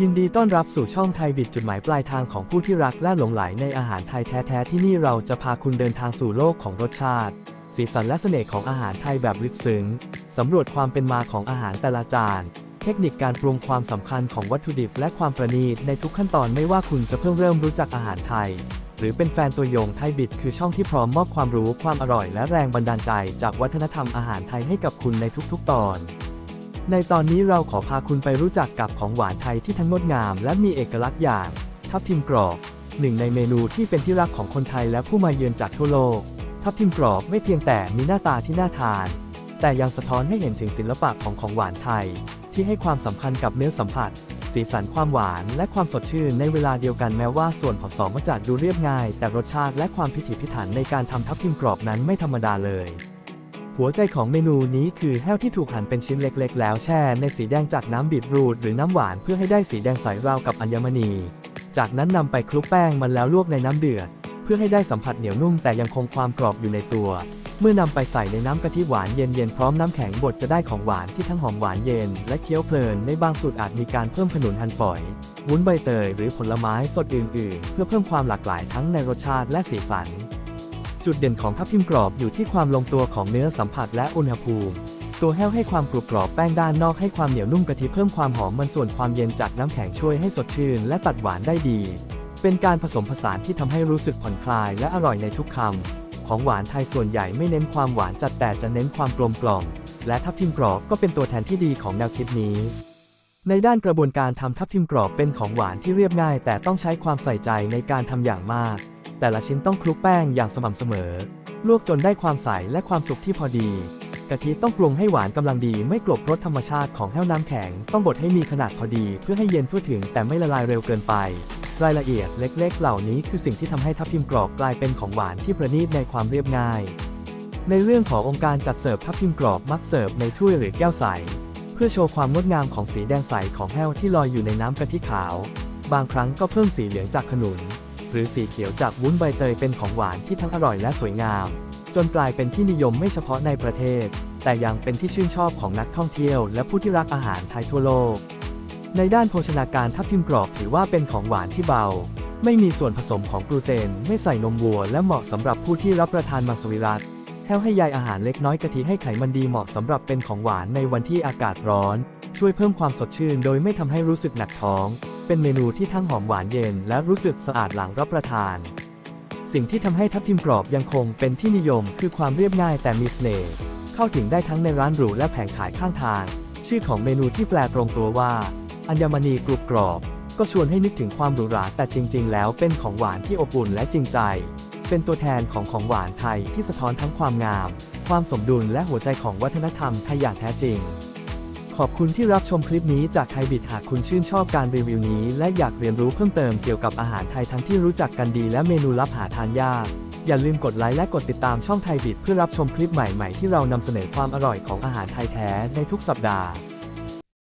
ยินดีต้อนรับสู่ช่องไทยบิดจุดหมายปลายทางของผู้ที่รักและหลงไหลในอาหารไทยแท้ๆที่นี่เราจะพาคุณเดินทางสู่โลกของรสชาติ สีสันและเสน่ห์ของอาหารไทยแบบลึกซึ้งสำรวจความเป็นมาของอาหารแต่ละจาน เทคนิคการปรุงความสำคัญของวัตถุดิบและความประณีตในทุกขั้นตอนไม่ว่าคุณจะเพิ่งเริ่มรู้จักอาหารไทย หรือเป็นแฟนตัวยงไทยบิดคือช่องที่พร้อมมอบความรู้ความอร่อยและแรงบันดาลใจจากวัฒนธรรมอาหารไทยให้กับคุณในทุกๆ ตอน ในตอนนี้เราขอพาคุณไปรู้จักกับของหวานไทยที่ทั้งงดงาม และมีเอกลักษณ์อย่างทับทิมกรอบหนึ่งในเมนูที่เป็นที่รักของคนไทยและผู้มาเยือนจากทั่วโลก ทับทิมกรอบไม่เพียงแต่มีหน้าตาที่น่าทาน แต่ยังสะท้อนให้เห็นถึงศิลปะของของหวานไทย ที่ให้ความสำคัญกับเนื้อสัมผัส สีสันความหวานและความสดชื่นในเวลาเดียวกันแม้ว่าส่วนผสมมันจะดูเรียบง่าย แต่รสชาติและความพิถีพิถันในการทำทับทิมกรอบนั้นไม่ธรรมดาเลย หัวใจของเมนูนี้คือแห้วที่ถูกหั่นเป็นชิ้นเล็กๆ แล้วแช่ในสีแดงจากน้ำบีทรูทหรือน้ำหวานเพื่อให้ได้สีแดงใสราวกับอัญมณี จากนั้นนำไปคลุกแป้งมันแล้วลวกในน้ำเดือด เพื่อให้ได้สัมผัสเหนียวนุ่มแต่ยังคงความกรอบอยู่ในตัว เมื่อนำไปใส่ในน้ำกะทิหวานเย็นๆพร้อมน้ำแข็งบดจะได้ของหวานที่ทั้งหอมหวานเย็น และเคี้ยวเพลินในบางสูตรอาจมีการเพิ่มขนุนหั่นฝอยวุ้นใบเตยหรือผลไม้สดอื่นๆ เพื่อเพิ่มความหลากหลายทั้งในรสชาติและสีสัน จุดเด่นของทับทิมกรอบอยู่ที่ความลงตัวของเนื้อสัมผัสและอุณหภูมิ ตัวแห้วให้ความกรุบกรอบแป้งด้านนอกให้ความเหนียวนุ่มกะทิเพิ่มความหอมมันส่วนความเย็นจากน้ำแข็งช่วยให้สดชื่นและตัดหวานได้ดี เป็นการผสมผสานที่ทำให้รู้สึกผ่อนคลายและอร่อยในทุกคำของหวานไทยส่วนใหญ่ไม่เน้นความหวานจัดแต่จะเน้นความกลมกล่อมและทับทิมกรอบก็เป็นตัวแทนที่ดีของแนวคิดนี้ ในด้านกระบวนการทำทับทิมกรอบเป็นของหวานที่เรียบง่าย แต่ต้องใช้ความใส่ใจในการทำอย่างมาก แต่ละชิ้นต้องคลุกแป้งอย่างสม่ำเสมอ ลวกจนได้ความใสและความสุกที่พอดี กะทิต้องปรุงให้หวานกำลังดีไม่กลบรสธรรมชาติของแห้วน้ำแข็ง ต้องบดให้มีขนาดพอดี เพื่อให้เย็นทั่วถึงแต่ไม่ละลายเร็วเกินไป รายละเอียดเล็กๆ เหล่านี้คือสิ่งที่ทำให้ทับทิมกรอบกลายเป็นของหวานที่ประณีตในความเรียบง่าย ในเรื่องขององค์การจัดเสิร์ฟทับทิมกรอบมักเสิร์ฟในถ้วยหรือแก้วใสเพื่อโชว์ความงดงามของสีแดงใสของแห้วที่ลอยอยู่ในน้ำกะทิขาว บางครั้งก็เพิ่มสีเหลืองจากขนุน หรือสีเขียวจากวุ้นใบเตยเป็นของหวานที่ทั้งอร่อยและสวยงาม จนกลายเป็นที่นิยมไม่เฉพาะในประเทศ แต่ยังเป็นที่ชื่นชอบของนักท่องเที่ยวและผู้ที่รักอาหารไทยทั่วโลก ในด้านโภชนาการทับทิมกรอบถือว่าเป็นของหวานที่เบา ไม่มีส่วนผสมของกลูเตน ไม่ใส่นมวัว และเหมาะสำหรับผู้ที่รับประทานมังสวิรัตแห้วให้ใยอาหารเล็กน้อยกะทิให้ไขมันดีเหมาะสำหรับเป็นของหวานในวันที่อากาศร้อน ช่วยเพิ่มความสดชื่นโดยไม่ทำให้รู้สึกหนักท้อง เป็นเมนูที่ทั้งหอมหวานเย็นและรู้สึกสะอาดหลังรับประทาน สิ่งที่ทำให้ทับทิมกรอบยังคงเป็นที่นิยมคือความเรียบง่ายแต่มีเสน่ห์เข้าถึงได้ทั้งในร้านหรูและแผงขายข้างทาง ชื่อของเมนูที่แปลตรงตัวว่า อัญมณีกรุบกรอบ ก็ชวนให้นึกถึงความหรูหราแต่จริง ๆ แล้วเป็นของหวานที่อบอุ่นและจริงใจ เป็นตัวแทนของของหวานไทยที่สะท้อนทั้งความงาม ความสมดุลและหัวใจของวัฒนธรรมไทยอย่างแท้จริง ขอบคุณที่รับชมคลิปนี้จากไทยบิดหากคุณชื่นชอบการรีวิวนี้ และอยากเรียนรู้เพิ่มเติมเกี่ยวกับอาหารไทยทั้งที่รู้จักกันดีและเมนูลับหาทานยาก อย่าลืมกดไลค์และกดติดตามช่องไทยบิดเพื่อรับชมคลิปใหม่ๆ ที่เรานำเสนอความอร่อยของอาหารไทยแท้ในทุกสัปดาห์